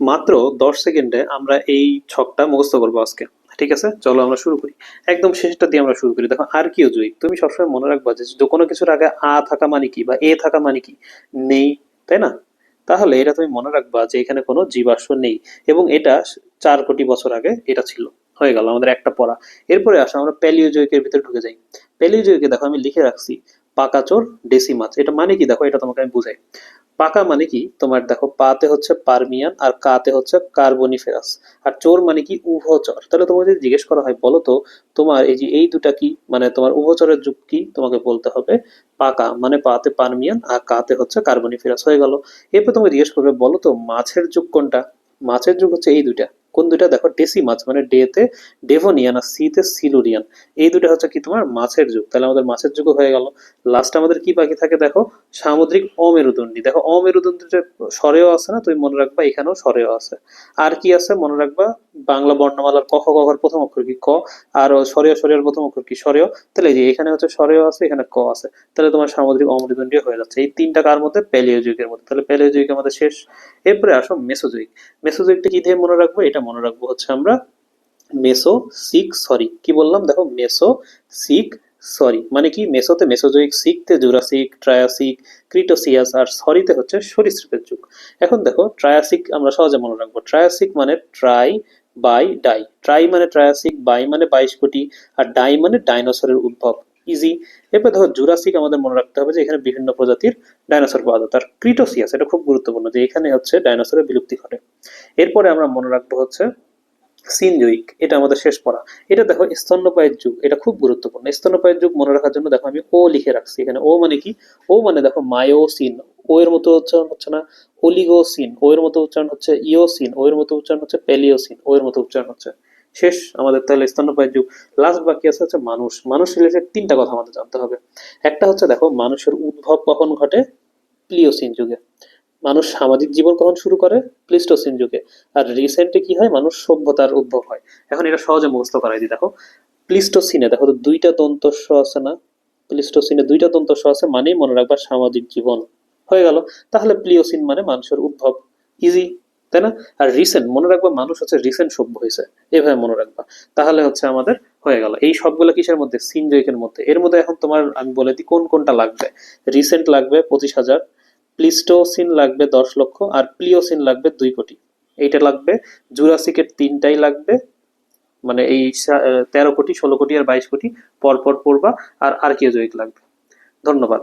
মাত্র দশ সেকেন্ডে আমরা এই ছকটা মুখস্থ করব আজকে। ঠিক আছে? চলো আমরা শুরু করি। একদম শেষটা দিয়ে আমরা শুরু করি। দেখো, আর কি জয়ী তুমি সবসময় মনে রাখবা যে কোনো কিছুর আগে আ থাকা মানে কি বা এ থাকা মানে কি? নেই, তাই না? তাহলে এটা তুমি মনে রাখবা যে এখানে কোনো জীবাশ্ম নেই এবং এটা চার কোটি বছর আগে এটা ছিল। হয়ে গেল আমাদের একটা পড়া। এরপরে আসো, আমরা প্যালিওজয়িকের ভিতরে ঢুকে যাই। প্যালিওজয়িকে দেখো আমি লিখে রাখছি, পাকাচোর দেশি মাছ এটা মানে কি? দেখো, এটা তোমাকে আমি বুঝাই। পাকা মানে কি? তোমার দেখো, পাতে হচ্ছে পারমিয়ান আর কাতে হচ্ছে কার্বনিফেরাস। আর চোর মানে কি? উভচর। তাহলে তোমাকে যদি জিজ্ঞেস করা হয়, বলো তো, তোমার এই যে এই দুটা কি? মানে তোমার উভচরের যুগ কি? তোমাকে বলতে হবে পাকা মানে পাতে পারমিয়ান আর কাতে হচ্ছে কার্বনিফেরাস। হয়ে গেল। এরপর তোমাকে জিজ্ঞেস করবে, বলো তো, মাছের যুগ কোনটা? মাছের যুগ হচ্ছে এই দুইটা। কোন দুইটা? দেখো, ডেসি মাছ মানে ডেতে ডেভোনিয়ান আর সিতে সিলুরিয়ান। এই দুটা হচ্ছে কি তোমার মাছের যুগ। তাহলে আমাদের মাছের যুগ হয়ে গেল। লাস্ট আমাদের কি বাকি থাকে দেখো? সামুদ্রিক অমেরুদণ্ডী। দেখো অমেরুদণ্ডীটা স্বরেও আছে না? তুমি মনে রাখবা এখানেও স্বরেও আছে। আর কি আছে মনে রাখবা? বাংলা বর্ণমালার ক গ প্রথম অক্ষর কি? ক। আর স্বরেয় স্বরের প্রথম অক্ষর কি? স্বরেয় তাহলে যে এখানে হচ্ছে স্বরেও আছে, এখানে ক আছে। তাহলে তোমার সামুদ্রিক অমেরুদণ্ডী হয়ে যাচ্ছে। এই তিনটা কার মধ্যে? প্যালিও যুগের মধ্যে। তাহলে প্যালিও যুগ আমাদের শেষ। এরপরে আসো মেসোজুইক মেসোজুইকটা কি দিয়ে মনে রাখব? এটা মনে রাখব হচ্ছে আমরা মেসো সিক সরি। কি বললাম? দেখো মেসো সিক সরি। মানে কি? মেসোতে মেসোজোইক সিকতে জুরাসিক, ট্রায়াসিক, ক্রিটোসিয়াস আর সরিতে হচ্ছে সরীসৃপের যুগ। এখন দেখো, ট্রায়াসিক আমরা সহজে মনে রাখব। ট্রায়াসিক মানে ট্রাই বাই ডাই ট্রাই মানে ট্রায়াসিক বাই মানে বাইশ কোটি, আর ডাই মানে ডাইনোসরের উদ্ভব। ইজি এরপর দেখো জুরাসিক আমাদের মনে রাখতে হবে যে এখানে বিভিন্ন প্রজাতির ডাইনোসর পাওয়া যায়। তার ক্রিটোসিয়াস এটা খুব গুরুত্বপূর্ণ যে এখানে হচ্ছে ডাইনোসরের বিলুপ্তি ঘটে। এরপরে আমরা মনে রাখব হচ্ছে সিনজয়িক এটা আমাদের শেষ পড়া। এটা দেখো স্তন্যপায়ের যুগ, এটা খুব গুরুত্বপূর্ণ। স্তন্যপায়ের যুগ মনে রাখার জন্য দেখো আমি ও লিখে রাখছি। এখানে ও মানে কি? ও মানে দেখো মায়োসিন। ও এর মতো উচ্চারণ হচ্ছে না ওলিগোসিন ও এর মতো উচ্চারণ হচ্ছে ইওসিন ও এর মতো উচ্চারণ হচ্ছে পেলিওসিন ও এর মতো উচ্চারণ হচ্ছে। শেষ, আমাদের তাহলে স্তন্যপায়ের যুগ। লাস্ট বাকি আছে হচ্ছে মানুষ। মানুষ রিলেটেড তিনটা কথা আমাদের জানতে হবে। একটা হচ্ছে দেখো, মানুষের উদ্ভব কখন ঘটে? প্লিওসিন যুগে। মানুষ সামাজিক জীবন কখন শুরু করে? প্লিস্টোসিন যুগে। আর রিসেন্টে কি হয়? মানুষ সভ্যতার উদ্ভব হয়। এখন এটা সহজে মুখস্থ করাই দিই, দেখো। প্লিস্টোসিনে দেখো তো দুইটা দন্তস্ব আছে না? প্লিস্টোসিনে দুইটা দন্তস্ব আছে, মানেই মনে রাখবা সামাজিক জীবন। হয়ে গেল। তাহলে প্লিওসিন মানে মানুষের উদ্ভব ইজি তাই না? আর রিসেন্ট মনে রাখবা মানুষ হচ্ছে রিসেন্ট সভ্য হয়েছে। এভাবে মনে রাখবা। তাহলে হচ্ছে আমাদের হয়ে গেল। এই সবগুলো কিসের মধ্যে? সিনজয়িকের মধ্যে। এর মধ্যে এখন তোমার আমি বলে দিই কোন কোনটা লাগবে? রিসেন্ট লাগবে পঁচিশ হাজার প্লিস্টোসিন লাগবে দশ লক্ষ, আর প্লিওসিন লাগবে দুই কোটি। এইটা লাগবে জুরাসিকের তিনটাই লাগবে মানে এই তেরো কোটি, ষোলো কোটি আর বাইশ কোটি, পরপর পড়বা, আর আর্কিওজয়িক লাগবে। ধন্যবাদ।